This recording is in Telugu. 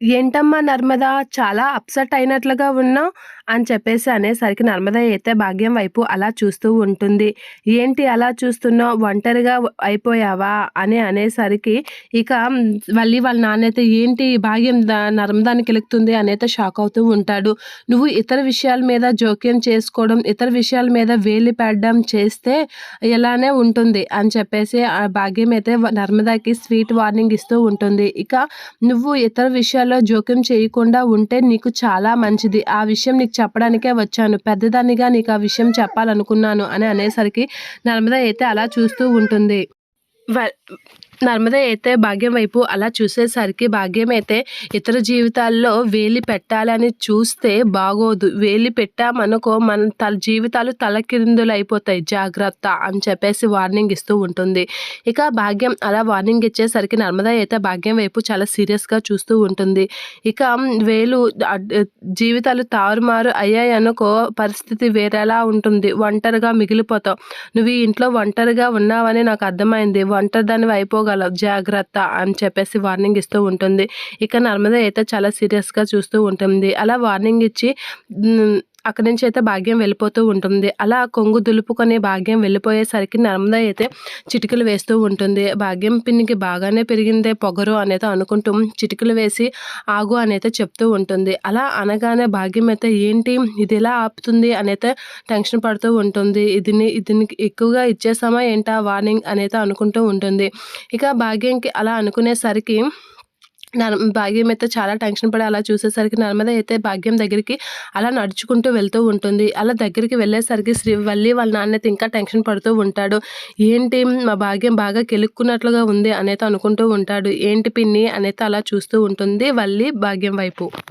ఏంటమ్మా నర్మదా? చాలా అప్సెట్ అయినట్లుగా ఉన్నావు అని చెప్పేసి అనేసరికి నర్మద అయితే భాగ్యం వైపు అలా చూస్తూ ఉంటుంది. ఏంటి అలా చూస్తున్నావు? ఒంటరిగా అయిపోయావా? అని అనేసరికి ఇక మళ్ళీ వాళ్ళ నాన్న అయితే ఏంటి భాగ్యం నర్మదానికి కెలుకుతుంది అనేది షాక్ అవుతూ ఉంటాడు. నువ్వు ఇతర విషయాల మీద జోక్యం చేసుకోవడం ఇతర విషయాల మీద వేలి పెట్టడం చేస్తే ఇలానే ఉంటుంది అని చెప్పేసి ఆ భాగ్యం అయితే నర్మదాకి స్వీట్ వార్నింగ్ ఇస్తూ ఉంటుంది. ఇక నువ్వు ఇతర విషయాలు విషయాల్లో జోక్యం చేయకుండా ఉంటే నీకు చాలా మంచిది. ఆ విషయం నీకు చెప్పడానికే వచ్చాను. పెద్దదానిగా నీకు ఆ విషయం చెప్పాలనుకున్నాను అని అనేసరికి నర్మద అయితే అలా చూస్తూ ఉంటుంది. నర్మద అయితే భాగ్యం వైపు అలా చూసేసరికి భాగ్యం అయితే ఇతర జీవితాల్లో వేలి పెట్టాలని చూస్తే బాగోదు. వేలి పెట్టామనుకో మన తల జీవితాలు తలకిందులు అయిపోతాయి జాగ్రత్త అని చెప్పేసి వార్నింగ్ ఇస్తూ ఉంటుంది. ఇక భాగ్యం అలా వార్నింగ్ ఇచ్చేసరికి నర్మద అయితే భాగ్యం వైపు చాలా సీరియస్గా చూస్తూ ఉంటుంది. ఇక వేలు జీవితాలు తారుమారు అయ్యాయి అనుకో పరిస్థితి వేరేలా ఉంటుంది. ఒంటరిగా మిగిలిపోతావు. నువ్వు ఈ ఇంట్లో ఒంటరిగా ఉన్నావని నాకు అర్థమైంది. ఒంటరిదానివి అయిపోగా చేసుకోగలవు జాగ్రత్త అని చెప్పేసి వార్నింగ్ ఇస్తూ ఉంటుంది. ఇక నర్మద అయితే చాలా సీరియస్గా చూస్తూ ఉంటుంది. అలా వార్నింగ్ ఇచ్చి అక్కడి నుంచి అయితే భాగ్యం వెళ్ళిపోతూ ఉంటుంది. అలా కొంగు దులుపుకొని భాగ్యం వెళ్ళిపోయేసరికి నర్మద అయితే చిటికలు వేస్తూ ఉంటుంది. భాగ్యం పిన్నికి బాగానే పెరిగిందే పొగరు అనేది అనుకుంటూ చిటికలు వేసి ఆగు అనేది చెప్తూ ఉంటుంది. అలా అనగానే భాగ్యం అయితే ఏంటి? ఇది ఎలా ఆపుతుంది? అనేది టెన్షన్ పడుతూ ఉంటుంది. ఇది దీనికి ఎక్కువగా ఇచ్చేసామా ఏంటా? వార్నింగ్ అనేది అనుకుంటూ ఉంటుంది. ఇక భాగ్యంకి అలా అనుకునేసరికి భాగ్యం అయితే చాలా టెన్షన్ పడి అలా చూసేసరికి నర్మద అయితే భాగ్యం దగ్గరికి అలా నడుచుకుంటూ వెళ్తూ ఉంటుంది. అలా దగ్గరికి వెళ్ళేసరికి శ్రీవల్లి వాళ్ళ నాన్నైతే ఇంకా టెన్షన్ పడుతూ ఉంటాడు. ఏంటి మా భాగ్యం బాగా కెలుక్కున్నట్లుగా ఉంది అనేది అనుకుంటూ ఉంటాడు. ఏంటి పిన్ని అనేది అలా చూస్తూ ఉంటుంది వల్లి భాగ్యం వైపు.